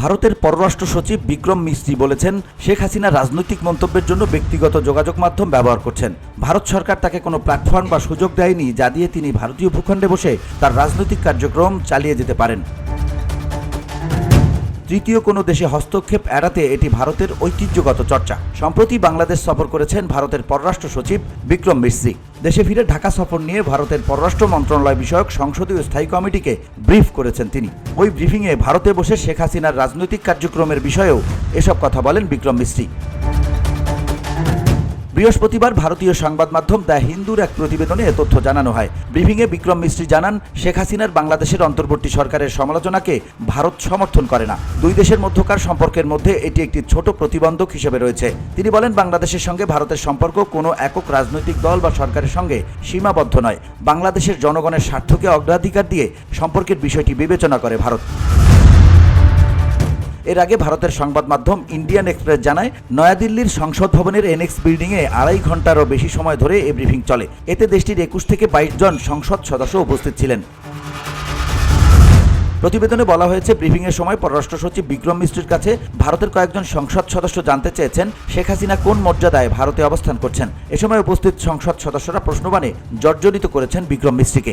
ভারতের পররাষ্ট্র সচিব বিক্রম মিস্ত্রি বলেছেন, শেখ হাসিনা রাজনৈতিক মন্তব্যের জন্য ব্যক্তিগত যোগাযোগ মাধ্যম ব্যবহার করছেন। ভারত সরকার তাকে কোনো প্ল্যাটফর্ম বা সুযোগ দেয়নি, যা দিয়ে তিনি ভারতীয় ভূখণ্ডে বসে তার রাজনৈতিক কার্যক্রম চালিয়ে যেতে পারেন। তৃতীয় কোনো দেশে হস্তক্ষেপ এড়াতে এটি ভারতের ঐতিহ্যগত চর্চা। সম্প্রতি বাংলাদেশ সফর করেছেন ভারতের পররাষ্ট্র সচিব বিক্রম মিশ্রি দেশে ফিরে ঢাকা সফর নিয়ে ভারতের পররাষ্ট্র মন্ত্রণালয় বিষয়ক সংসদীয় স্থায়ী কমিটিকে ব্রিফ করেছেন তিনি। ওই ব্রিফিংয়ে ভারতে বসে শেখ হাসিনার রাজনৈতিক কার্যক্রমের বিষয়েও এসব কথা বলেন বিক্রম মিশ্রি বৃহস্পতিবার ভারতীয় সংবাদ মাধ্যম দ্য হিন্দুর এক প্রতিবেদনে এ তথ্য জানানো হয়। ব্রিফিংয়ে বিক্রম মিস্ত্রি জানান, শেখ হাসিনার বাংলাদেশের অন্তর্বর্তী সরকারের সমালোচনাকে ভারত সমর্থন করে না। দুই দেশের মধ্যকার সম্পর্কের মধ্যে এটি একটি ছোট প্রতিবন্ধক হিসেবে রয়েছে। তিনি বলেন, বাংলাদেশের সঙ্গে ভারতের সম্পর্ক কোনো একক রাজনৈতিক দল বা সরকারের সঙ্গে সীমাবদ্ধ নয়। বাংলাদেশের জনগণের স্বার্থকে অগ্রাধিকার দিয়ে সম্পর্কের বিষয়টি বিবেচনা করে ভারত। এর আগে ভারতের সংবাদ মাধ্যম ইন্ডিয়ান এক্সপ্রেস জানায়, নয়াদিল্লির সংসদ ভবনের এনএক্স বিল্ডিংয়ে আড়াই ঘন্টারও বেশি সময় ধরে এ ব্রিফিং চলে। এতে দেশটির একুশ থেকে বাইশ জন সংসদ সদস্য উপস্থিত ছিলেন। প্রতিবেদনে বলা হয়েছে, ব্রিফিংয়ের সময় পররাষ্ট্র সচিব বিক্রম মিশ্রির কাছে ভারতের কয়েকজন সংসদ সদস্য জানতে চেয়েছেন, শেখ হাসিনা কোন মর্যাদায় ভারতে অবস্থান করছেন। এ সময় উপস্থিত সংসদ সদস্যরা প্রশ্নবাণে জর্জরিত করেছেন বিক্রম মিশ্রিকে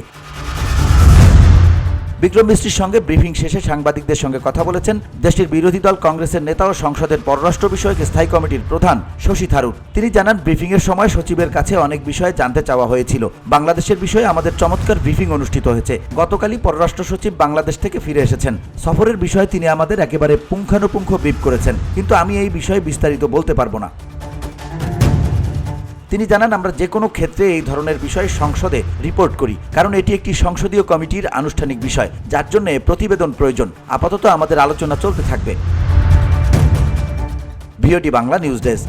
বিক্রম মিস্ত্রির সঙ্গে ব্রিফিং শেষে সাংবাদিকদের সঙ্গে কথা বলেছেন দেশটির বিরোধী দল, কংগ্রেসের নেতা ও সংসদের পররাষ্ট্র বিষয়ক স্থায়ী কমিটির প্রধান শশী থারুর। তিনি জানান, ব্রিফিংয়ের সময় সচিবের কাছে অনেক বিষয়ে জানতে চাওয়া হয়েছিল। বাংলাদেশের বিষয়ে আমাদের চমৎকার ব্রিফিং অনুষ্ঠিত হয়েছে। গতকালই পররাষ্ট্র সচিব বাংলাদেশ থেকে ফিরে এসেছেন। সফরের বিষয়ে তিনি আমাদের একেবারে পুঙ্খানুপুঙ্খ ব্রিফ করেছেন। কিন্তু আমি এই বিষয়ে বিস্তারিত বলতে পারব না। তিনি জানান, আমরা যে কোনো ক্ষেত্রে এই ধরনের বিষয় সংসদে রিপোর্ট করি, কারণ এটি একটি সংসদীয় কমিটির আনুষ্ঠানিক বিষয়, যার জন্য প্রতিবেদন প্রয়োজন। আপাতত আমাদের আলোচনা চলতে থাকবে। VOT Bangla news desk.